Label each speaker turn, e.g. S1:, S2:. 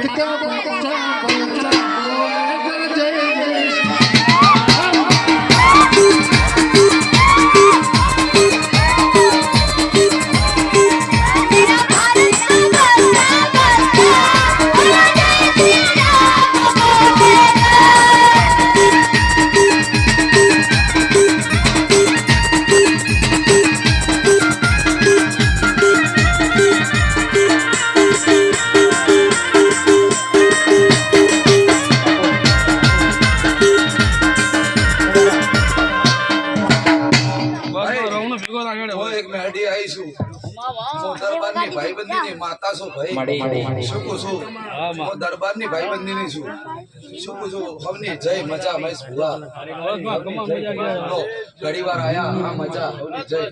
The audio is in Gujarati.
S1: किताब એક મેરડી આવી છું. હું દરબારની ભાઈબંધીની માતા છું ભાઈ? શું કહું છું? હું દરબારની ભાઈબંધીની છું. શું કહું છું? હવની જય મજા મહેશ ભુવા ઘડી વાર આયા હા મજા હવની જય.